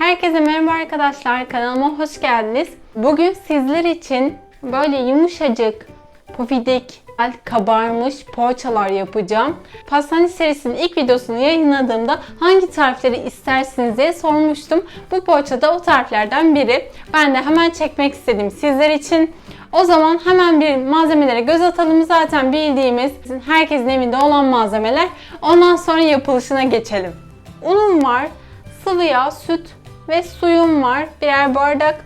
Herkese merhaba arkadaşlar. Kanalıma hoş geldiniz. Bugün sizler için böyle yumuşacık, pofidik, kabarmış poğaçalar yapacağım. Pastane serisinin ilk videosunu yayınladığımda hangi tarifleri istersiniz diye sormuştum. Bu poğaça da o tariflerden biri. Ben de hemen çekmek istedim sizler için. O zaman hemen bir malzemelere göz atalım. Zaten bildiğimiz, herkesin evinde olan malzemeler. Ondan sonra yapılışına geçelim. Unum var, sıvı yağ, süt ve suyum var. Birer bardak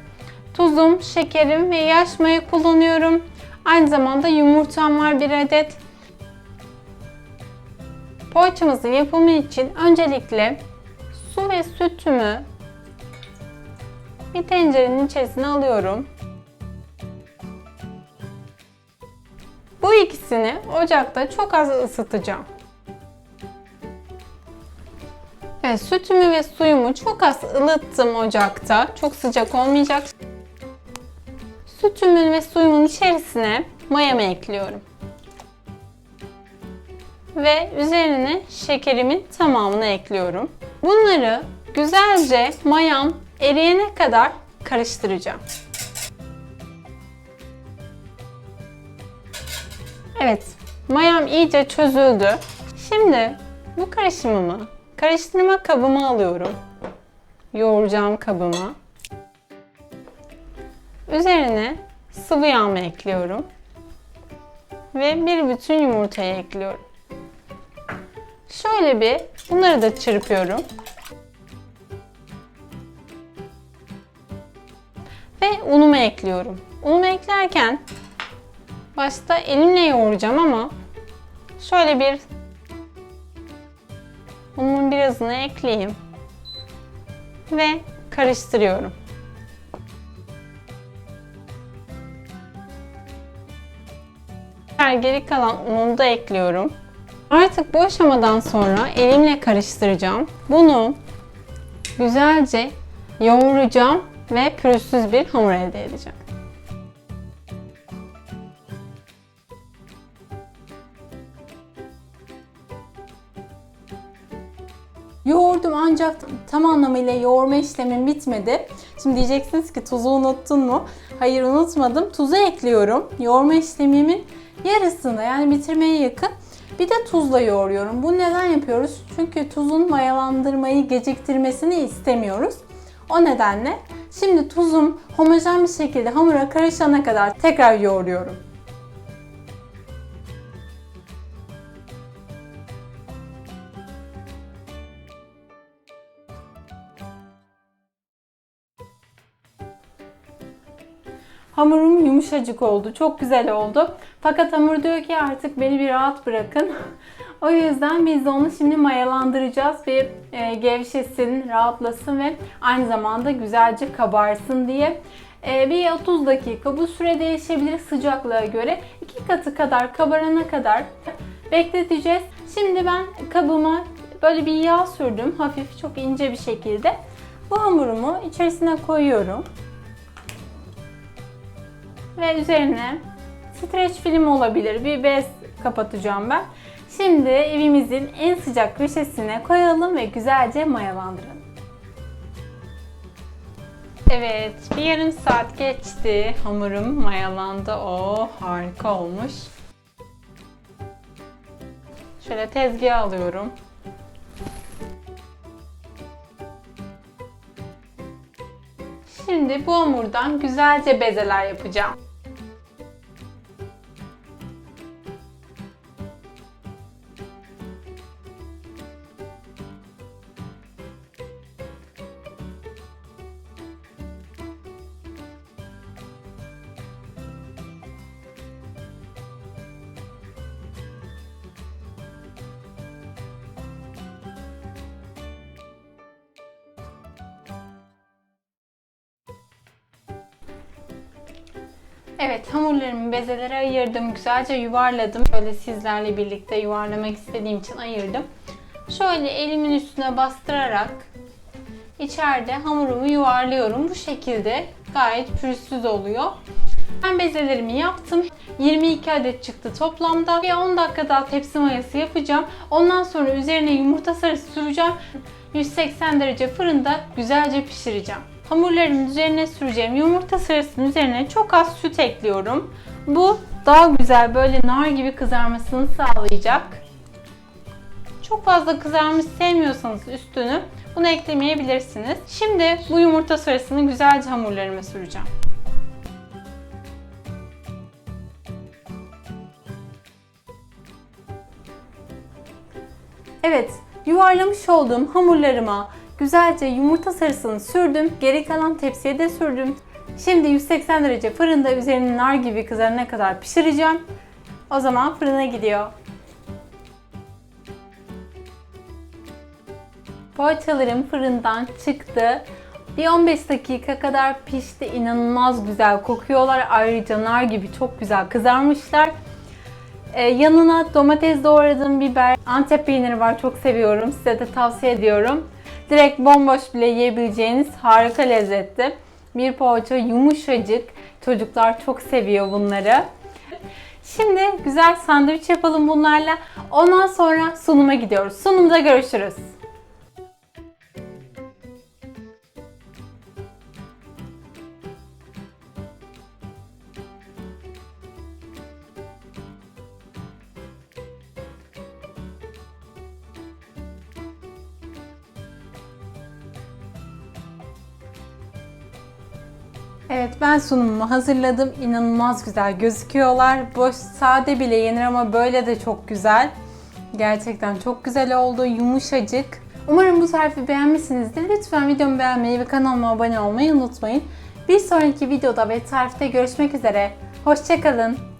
tuzum, şekerim ve yaş maya kullanıyorum. Aynı zamanda yumurtam var bir adet. Poğaçamızın yapımı için öncelikle su ve sütümü bir tencerenin içerisine alıyorum. Bu ikisini ocakta çok az ısıtacağım. Evet, sütümü ve suyumu çok az ılıttım ocakta. Çok sıcak olmayacak. Sütümün ve suyumun içerisine mayamı ekliyorum. Ve üzerine şekerimin tamamını ekliyorum. Bunları güzelce mayam eriyene kadar karıştıracağım. Evet, mayam iyice çözüldü. Şimdi bu karışımımı karıştırma kabıma alıyorum. Yoğuracağım kabıma. Üzerine sıvı yağımı ekliyorum. Ve bir bütün yumurtayı ekliyorum. Şöyle bir bunları da çırpıyorum. Ve unumu ekliyorum. Unumu eklerken başta elimle yoğuracağım ama şöyle bir unumun birazını ekleyeyim ve karıştırıyorum. Geri kalan unumu da ekliyorum. Artık bu aşamadan sonra elimle karıştıracağım. Bunu güzelce yoğuracağım ve pürüzsüz bir hamur elde edeceğim. Yoğurdum ancak tam anlamıyla yoğurma işlemim bitmedi. Şimdi diyeceksiniz ki tuzu unuttun mu? Hayır unutmadım. Tuzu ekliyorum. Yoğurma işlemimin yarısında yani bitirmeye yakın. Bir de tuzla yoğuruyorum. Bu neden yapıyoruz? Çünkü tuzun mayalandırmayı geciktirmesini istemiyoruz. O nedenle şimdi tuzum homojen bir şekilde hamura karışana kadar tekrar yoğuruyorum. Hamurum yumuşacık oldu. Çok güzel oldu. Fakat hamur diyor ki artık beni bir rahat bırakın. o yüzden biz de onu şimdi mayalandıracağız. Bir e, gevşesin, rahatlasın ve aynı zamanda güzelce kabarsın diye. E, bir 30 dakika. Bu süre değişebilir sıcaklığa göre. 2 katı kadar kabarana kadar bekleteceğiz. Şimdi ben kabıma böyle bir yağ sürdüm. Hafif, çok ince bir şekilde. Bu hamurumu içerisine koyuyorum ve üzerine streç film olabilir. Bir bez kapatacağım ben. Şimdi evimizin en sıcak köşesine koyalım ve güzelce mayalandıralım. Evet, bir yarım saat geçti. Hamurum mayalandı. O harika olmuş. Şöyle tezgaha alıyorum. Şimdi bu hamurdan güzelce bezeler yapacağım. Evet hamurlarımı bezelere ayırdım. Güzelce yuvarladım. Böyle sizlerle birlikte yuvarlamak istediğim için ayırdım. Şöyle elimin üstüne bastırarak içeride hamurumu yuvarlıyorum. Bu şekilde gayet pürüzsüz oluyor. Ben bezelerimi yaptım. 22 adet çıktı toplamda. Ve 10 dakika daha tepsi mayası yapacağım. Ondan sonra üzerine yumurta sarısı süreceğim. 180 derece fırında güzelce pişireceğim. Hamurlarımın üzerine süreceğim yumurta sarısının üzerine çok az süt ekliyorum. Bu daha güzel böyle nar gibi kızarmasını sağlayacak. Çok fazla kızarmış sevmiyorsanız üstünü bunu eklemeyebilirsiniz. Şimdi bu yumurta sarısını güzelce hamurlarıma süreceğim. Evet, yuvarlamış olduğum hamurlarıma güzelce yumurta sarısını sürdüm. Geri kalan tepsiye de sürdüm. Şimdi 180 derece fırında üzerini nar gibi kızarana kadar pişireceğim. O zaman fırına gidiyor. Poğaçalarım fırından çıktı. Bir 15 dakika kadar pişti. İnanılmaz güzel kokuyorlar. Ayrıca nar gibi çok güzel kızarmışlar. Ee, yanına domates doğradım, biber, antep peyniri var. Çok seviyorum. Size de tavsiye ediyorum. Direkt bomboş bile yiyebileceğiniz harika lezzetli. Bir poğaça yumuşacık. Çocuklar çok seviyor bunları. Şimdi güzel sandviç yapalım bunlarla. Ondan sonra sunuma gidiyoruz. Sunumda görüşürüz. Evet ben sunumumu hazırladım. İnanılmaz güzel gözüküyorlar. Boş sade bile yenir ama böyle de çok güzel. Gerçekten çok güzel oldu. Yumuşacık. Umarım bu tarifi beğenmişsinizdir. Lütfen videomu beğenmeyi ve kanalıma abone olmayı unutmayın. Bir sonraki videoda ve tarifte görüşmek üzere. Hoşçakalın.